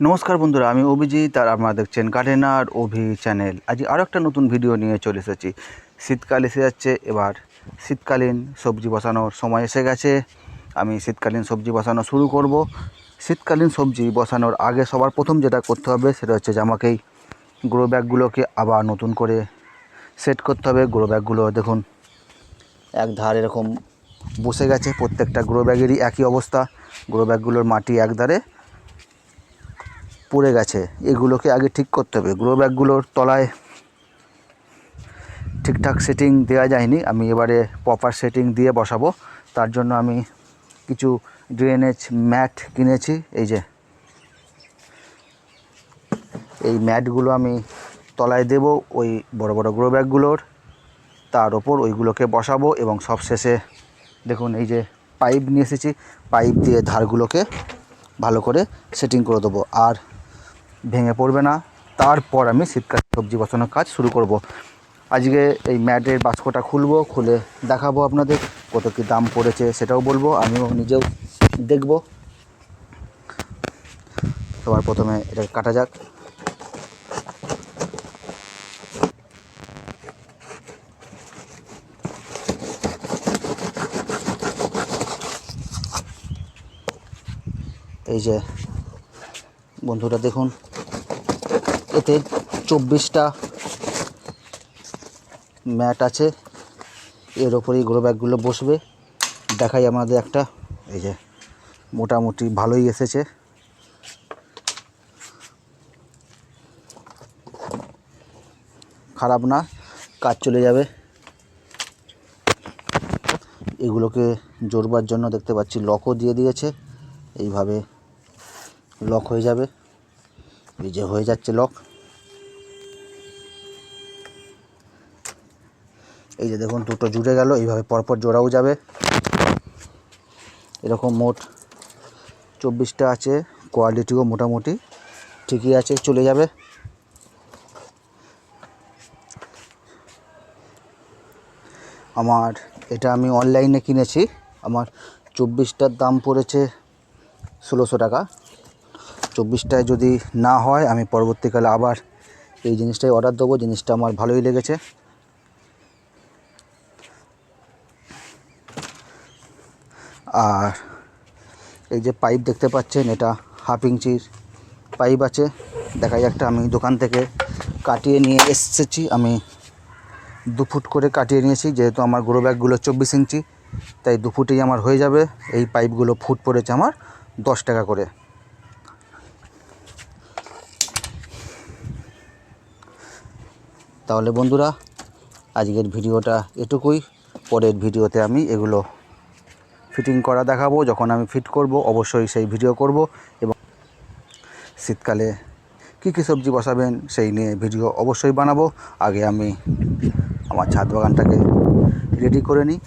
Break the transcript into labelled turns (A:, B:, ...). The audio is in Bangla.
A: নমস্কার বন্ধুরা, আমি অভিজিৎ আর আপনারা দেখছেন গার্ডেনার অভি চ্যানেল। আজ আরও একটা নতুন ভিডিও নিয়ে চলে এসেছি। শীতকাল এসে যাচ্ছে, এবার শীতকালীন সবজি বসানোর সময় এসে গেছে। আমি শীতকালীন সবজি বসানো শুরু করব। শীতকালীন সবজি বসানোর আগে সবার প্রথম যেটা করতে হবে, সেটা হচ্ছে যে আমাকেই গ্রো ব্যাগগুলোকে আবার নতুন করে সেট করতে হবে। গ্রো ব্যাগগুলো দেখুন, এক ধার এরকম বসে গেছে, প্রত্যেকটা গ্রো ব্যাগেরই একই অবস্থা। গ্রো ব্যাগগুলোর মাটি এক ধারে পড়ে গেছে, এগুলোকে আগে ঠিক করতে হবে। গ্রো ব্যাগগুলোর তলায় ঠিকঠাক সেটিং দেওয়া যায়নি। আমি এবারে প্রপার সেটিং দিয়ে বসাবো। তার জন্য আমি কিছু ড্রেনেজ ম্যাট কিনেছি। এই যে, এই ম্যাটগুলো আমি তলায় দেব। ওই বড় বড় গ্রো ব্যাগগুলোর, তার ওপর ওইগুলোকে বসাবো এবং সবশেষে দেখুন, এই যে পাইপ নিয়ে এসেছি। পাইপ দিয়ে ধারগুলোকে ভালো করে সেটিং করে দেবো। আর ভেঙে পড়বে না। তারপর আমি শীতকালে সবজি বসানোর কাজ শুরু করব। আজকে এই ম্যাটের বাস্কটা খুলবো, খুলে দেখাবো আপনাদের কত কী দাম পড়েছে সেটাও বলব, আমিও নিজেও দেখব। সবার প্রথমে এটা কাটা যাক। এই যে বন্ধুরা দেখুন এতে চব্বিশটা ম্যাট আছে। এর ওপরেই গ্রো ব্যাগগুলো বসবে। দেখাই আমাদের একটা। এই যে, মোটামুটি ভালোই এসেছে। খারাপ না, কাজ চলে যাবে। এগুলোকে জোরবার জন্য দেখতে পাচ্ছি লকও দিয়ে দিয়েছে। এইভাবে লক হয়ে যাবে। এই যে হয়ে যাচ্ছে লক এই যে দেখুন, দুটো জুড়ে গেল, এইভাবে পরপর জোড়াও যাবে। এরকম মোট চব্বিশটা আছে কোয়ালিটিও মোটামুটি ঠিকই আছে, চলে যাবে। আমার, এটা আমি অনলাইনে কিনেছি। আমার চব্বিশটার দাম পড়েছে ষোলোশো টাকা। চব্বিশটায় যদি না হয়, আমি পরবর্তীকালে আবার এই জিনিসটাই অর্ডার দেবো। জিনিসটা আমার ভালোই লেগেছে। আর এই যে পাইপ দেখতে পাচ্ছেন, এটা হাফ ইঞ্চির পাইপ আছে। দেখা একটা আমি দোকান থেকে কাটিয়ে নিয়ে এসেছি। আমি দু ফুট করে কাটিয়ে নিয়েছি, যেহেতু আমার গ্রো ব্যাগগুলো চব্বিশ ইঞ্চি, তাই দু ফুটেই আমার হয়ে যাবে। এই পাইপগুলো ফুট পড়েছে আমার দশ টাকা করে। তাহলে বন্ধুরা, আজকের ভিডিওটা এটুকুই। পরের ভিডিওতে আমি এগুলো ফিটিং করা দেখাবো, যখন আমি ফিট করব, অবশ্যই সেই ভিডিও করব এবং শীতকালে কী কী সবজি বসাবেন সেই নিয়ে ভিডিও অবশ্যই বানাবো। আগে আমি আমার ছাদ বাগানটাকে রেডি করে নিই।